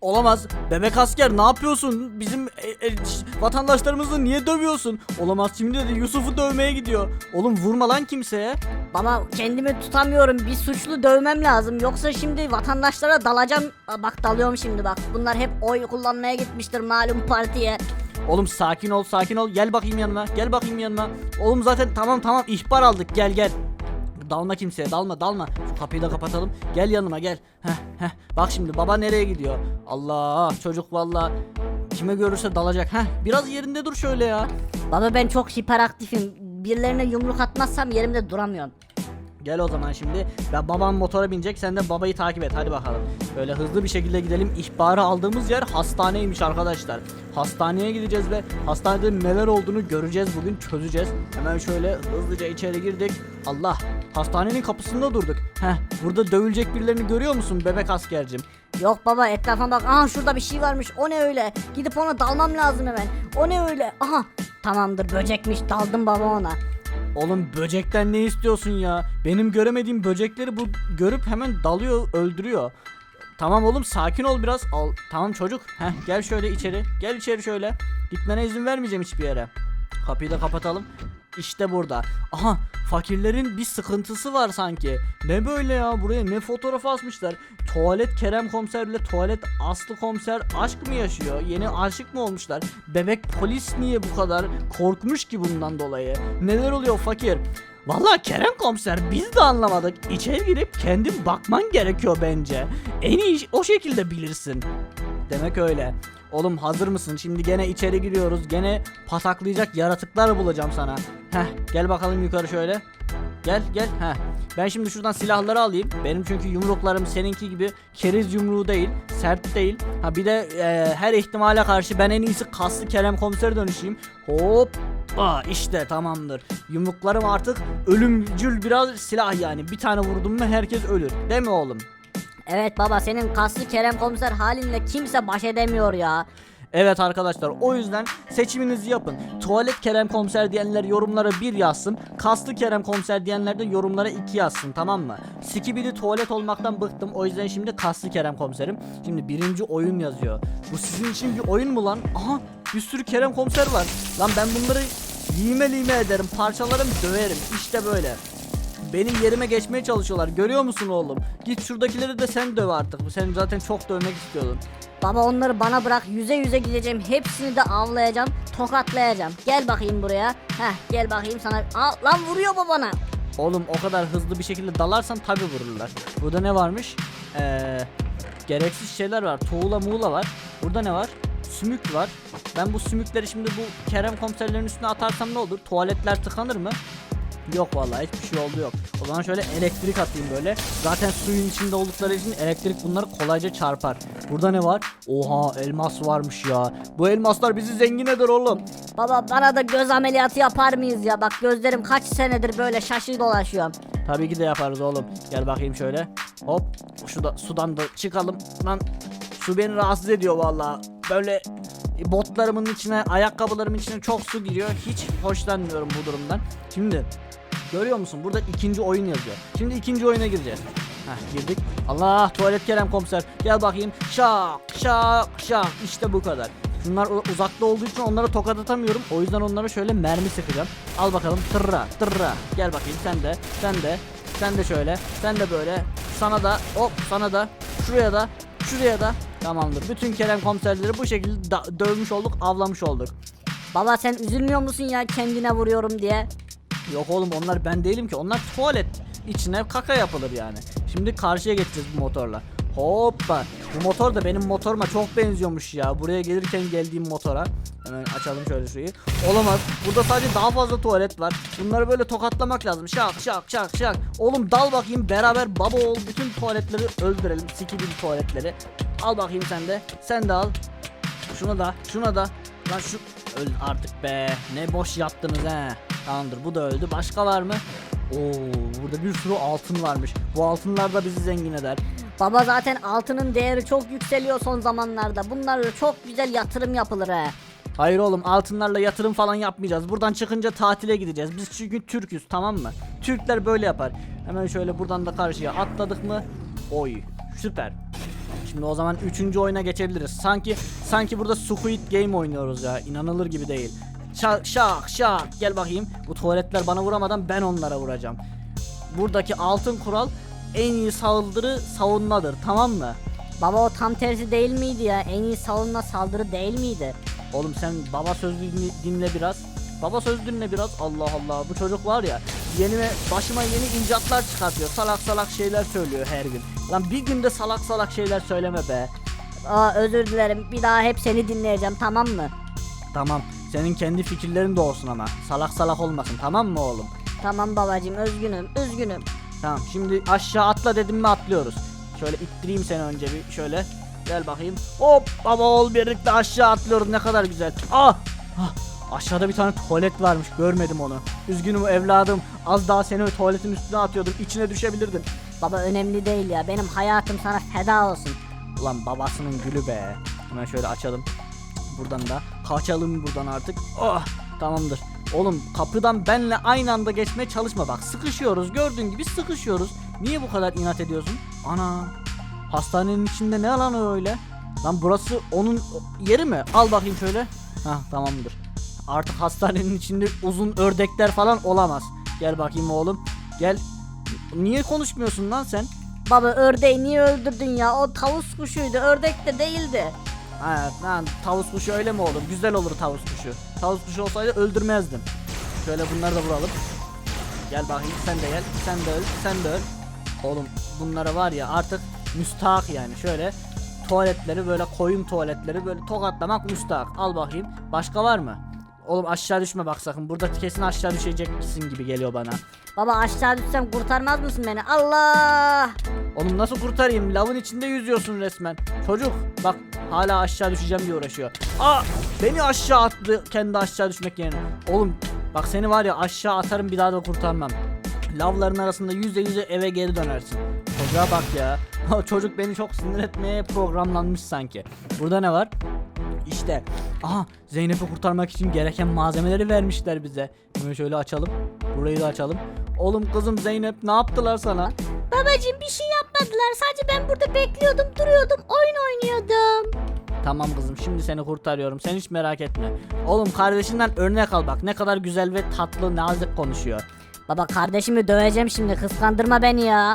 Olamaz. Bebek asker ne yapıyorsun? Bizim e, e, vatandaşlarımızı niye dövüyorsun? Olamaz şimdi de Yusuf'u dövmeye gidiyor. Oğlum vurma lan kimseye. Baba kendimi tutamıyorum. Bir suçlu dövmem lazım. Yoksa şimdi vatandaşlara dalacağım. Aa, Bak dalıyorum şimdi bak. Bunlar hep oy kullanmaya gitmiştir malum partiye. Oğlum sakin ol sakin ol. Gel bakayım yanıma. Gel bakayım yanıma. Oğlum zaten tamam tamam ihbar aldık. Gel gel. Dalma kimseye dalma dalma. Şu kapıyı da kapatalım. Gel yanıma gel. Heh heh. Bak şimdi baba nereye gidiyor? Allah çocuk valla kime görürse dalacak. Heh biraz yerinde dur şöyle ya. Baba ben çok hiperaktifim. Birilerine yumruk atmazsam yerimde duramıyorum. Gel o zaman şimdi. Ben babam motora binecek sen de babayı takip et hadi bakalım. Böyle hızlı bir şekilde gidelim. İhbarı aldığımız yer hastaneymiş arkadaşlar. Hastaneye gideceğiz ve hastanede neler olduğunu göreceğiz bugün çözeceğiz. Hemen şöyle hızlıca içeri girdik. Allah hastanenin kapısında durduk. Heh burada dövülecek birilerini görüyor musun bebek askercim? Yok baba etrafa bak. Aha şurada bir şey varmış. O ne öyle? Gidip ona dalmam lazım hemen. O ne öyle? Aha. Tamamdır böcekmiş. Daldım baba ona. Oğlum böcekten ne istiyorsun ya? Benim göremediğim böcekleri bu görüp hemen dalıyor, öldürüyor. Tamam oğlum sakin ol biraz. Al, tamam çocuk. Heh, gel şöyle içeri. Gel içeri şöyle. Gitmene izin vermeyeceğim hiçbir yere. Kapıyı da kapatalım. İşte burada. Aha fakirlerin bir sıkıntısı var sanki. Ne böyle ya buraya ne fotoğraf asmışlar. Tuvalet Kerem komiserle tuvalet Aslı komiser aşk mı yaşıyor? Yeni aşık mı olmuşlar? Bebek polis niye bu kadar korkmuş ki bundan dolayı? Neler oluyor fakir? Vallahi Kerem komiser biz de anlamadık. İçeri girip kendin bakman gerekiyor bence. En iyi o şekilde bilirsin. Demek öyle. Oğlum hazır mısın? Şimdi gene içeri giriyoruz. Gene pataklayacak yaratıklar bulacağım sana. Heh gel bakalım yukarı şöyle. Gel gel. Heh. Ben şimdi şuradan silahları alayım. Benim çünkü yumruklarım seninki gibi keriz yumruğu değil, sert değil. Ha bir de e, her ihtimale karşı ben en iyisi kaslı Kerem komisere dönüşeyim. Hop. Aa, işte tamamdır. Yumruklarım artık ölümcül biraz silah yani. Bir tane vurdum mu herkes ölür. Değil mi oğlum? Evet baba senin kaslı Kerem komiser halinle kimse baş edemiyor ya. Evet arkadaşlar o yüzden seçiminizi yapın. Tuvalet Kerem Komiser diyenler yorumlara 1 yazsın. Kaslı Kerem Komiser diyenler de yorumlara 2 yazsın tamam mı? Skibidi tuvalet olmaktan bıktım o yüzden şimdi Kaslı Kerem Komiserim. Şimdi birinci oyun yazıyor. Bu sizin için bir oyun mu lan? Aha bir sürü Kerem Komiser var. Lan ben bunları lime lime ederim parçalarım döverim işte böyle. Benim yerime geçmeye çalışıyorlar. Görüyor musun oğlum? Git şuradakileri de sen döv artık. Sen zaten çok dövmek istiyordun. Baba onları bana bırak yüze yüze gideceğim hepsini de avlayacağım tokatlayacağım gel bakayım buraya Heh gel bakayım sana Aa, lan vuruyor bu bana Oğlum o kadar hızlı bir şekilde dalarsan tabi vururlar. Burada ne varmış? Ee, gereksiz şeyler var. Tuğla muğla var. Burada ne var? Sümük var. Ben bu sümükleri şimdi bu Kerem komiserlerin üstüne atarsam ne olur? Tuvaletler tıkanır mı? Yok vallahi hiçbir şey oldu yok. O zaman şöyle elektrik atayım böyle. Zaten suyun içinde oldukları için elektrik bunları kolayca çarpar. Burada ne var? Oha elmas varmış ya. Bu elmaslar bizi zengin eder oğlum. Baba bana da göz ameliyatı yapar mıyız ya bak gözlerim kaç senedir böyle şaşı dolaşıyorum Tabii ki de yaparız oğlum. Gel bakayım şöyle. Hop. Şu da sudan da çıkalım. Lan su beni rahatsız ediyor vallahi. Böyle botlarımın içine, ayakkabılarımın içine çok su giriyor. Hiç hoşlanmıyorum bu durumdan. Şimdi görüyor musun? Burada ikinci oyun yazıyor. Şimdi ikinci oyuna gireceğiz. Heh girdik. Allah tuvalet Kerem komiser. Gel bakayım. Şak şak şak. İşte bu kadar. Şunlar u- uzakta olduğu için onlara tokat atamıyorum. O yüzden onlara şöyle mermi sıkacağım. Al bakalım. Tırra tırra. Gel bakayım sen de. Sen de. Sen de şöyle. Sen de böyle. Sana da. Hop sana da. Şuraya da. Şuraya da. Tamamdır. Bütün Kerem komiserleri bu şekilde dövmüş olduk. Avlamış olduk. Baba sen üzülmüyor musun ya kendine vuruyorum diye Yok oğlum onlar ben değilim ki. Onlar tuvalet içine kaka yapılır yani. Şimdi karşıya geçeceğiz bu motorla. Hoppa. Bu motor da benim motoruma çok benziyormuş ya. Buraya gelirken geldiğim motora. Hemen açalım şöyle şeyi. Olamaz. Burada sadece daha fazla tuvalet var. Bunları böyle tokatlamak lazım. Şak şak şak şak. Oğlum dal bakayım beraber baba ol. Bütün tuvaletleri öldürelim. Sikibili tuvaletleri. Al bakayım sen de. Sen de al. Şuna da, şuna da. Lan şu öl artık be. Ne boş yaptınız he. Tamamdır bu da öldü. Başka var mı? Oo, burada bir sürü altın varmış. Bu altınlar da bizi zengin eder. Baba zaten altının değeri çok yükseliyor son zamanlarda bunlarla çok güzel yatırım yapılır he Hayır oğlum altınlarla yatırım falan yapmayacağız. Buradan çıkınca tatile gideceğiz. Biz çünkü Türk'üz tamam mı? Türkler böyle yapar. Hemen şöyle buradan da karşıya atladık mı? Oy süper. Şimdi o zaman üçüncü oyuna geçebiliriz. Sanki sanki burada Squid Game oynuyoruz ya. İnanılır gibi değil. Şak şak şak gel bakayım. Bu tuvaletler bana vuramadan ben onlara vuracağım. Buradaki altın kural en iyi saldırı savunmadır tamam mı? Baba o tam tersi değil miydi ya? En iyi savunma saldırı değil miydi? Oğlum sen baba dinle, dinle biraz. Baba söz dinle biraz. Allah Allah bu çocuk var ya yenime başıma yeni icatlar çıkartıyor. Salak salak şeyler söylüyor her gün. Lan bir günde salak salak şeyler söyleme be. Aa özür dilerim. Bir daha hep seni dinleyeceğim tamam mı? Tamam senin kendi fikirlerin de olsun ama salak salak olmasın tamam mı oğlum? Tamam babacığım üzgünüm üzgünüm. Tamam şimdi aşağı atla dedim mi atlıyoruz. Şöyle ittireyim seni önce bir şöyle. Gel bakayım. Hop baba oğul birlikte aşağı atlıyoruz ne kadar güzel. Ah! ah! Aşağıda bir tane tuvalet varmış görmedim onu. Üzgünüm evladım az daha seni tuvaletin üstüne atıyordum içine düşebilirdin. Baba önemli değil ya. Benim hayatım sana feda olsun. Ulan babasının gülü be. Hemen şöyle açalım. Buradan da kaçalım buradan artık. Oh tamamdır. Oğlum kapıdan benle aynı anda geçmeye çalışma bak. Sıkışıyoruz gördüğün gibi sıkışıyoruz. Niye bu kadar inat ediyorsun? Ana. Hastanenin içinde ne lan öyle? Lan burası onun yeri mi? Al bakayım şöyle. Hah tamamdır. Artık hastanenin içinde uzun ördekler falan olamaz. Gel bakayım oğlum. Gel. Niye konuşmuyorsun lan sen? Baba ördeği niye öldürdün ya? O tavus kuşuydu. Ördek de değildi. Ha, lan tavus kuşu öyle mi olur? Güzel olur tavus kuşu. Tavus kuşu olsaydı öldürmezdim. Şöyle bunları da vuralım. Gel bakayım sen de gel. Sen de öl. Sen de öl. Oğlum bunlara var ya artık müstahak yani. Şöyle tuvaletleri böyle koyun tuvaletleri böyle tokatlamak müstahak. Al bakayım. Başka var mı? Oğlum aşağı düşme bak sakın. Burada kesin aşağı düşeceksin gibi geliyor bana. Baba aşağı düşsem kurtarmaz mısın beni? Allah! Oğlum nasıl kurtarayım? Lavın içinde yüzüyorsun resmen. Çocuk bak hala aşağı düşeceğim diye uğraşıyor. Aa beni aşağı attı kendi aşağı düşmek yerine. Oğlum bak seni var ya aşağı atarım bir daha da kurtarmam. Lavların arasında yüze yüze eve geri dönersin. Çocuğa bak ya. Çocuk beni çok sinir etmeye programlanmış sanki. Burada ne var? İşte. Aha Zeynep'i kurtarmak için gereken malzemeleri vermişler bize. Hemen şöyle açalım. Burayı da açalım. Oğlum kızım Zeynep ne yaptılar sana? Babacığım bir şey yapmadılar. Sadece ben burada bekliyordum, duruyordum, oyun oynuyordum. Tamam kızım şimdi seni kurtarıyorum. Sen hiç merak etme. Oğlum kardeşinden örnek al bak. Ne kadar güzel ve tatlı nazik konuşuyor. Baba kardeşimi döveceğim şimdi. Kıskandırma beni ya.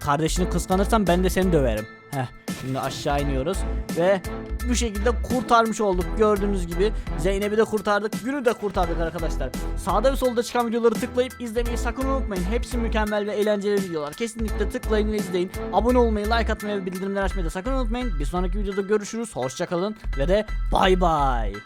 Kardeşini kıskanırsan ben de seni döverim. Heh. Şimdi aşağı iniyoruz ve bu şekilde kurtarmış olduk. Gördüğünüz gibi Zeynep'i de kurtardık, Gül'ü de kurtardık arkadaşlar. Sağda ve solda çıkan videoları tıklayıp izlemeyi sakın unutmayın. Hepsi mükemmel ve eğlenceli videolar. Kesinlikle tıklayın ve izleyin. Abone olmayı, like atmayı ve bildirimleri açmayı da sakın unutmayın. Bir sonraki videoda görüşürüz. Hoşçakalın ve de bay bay.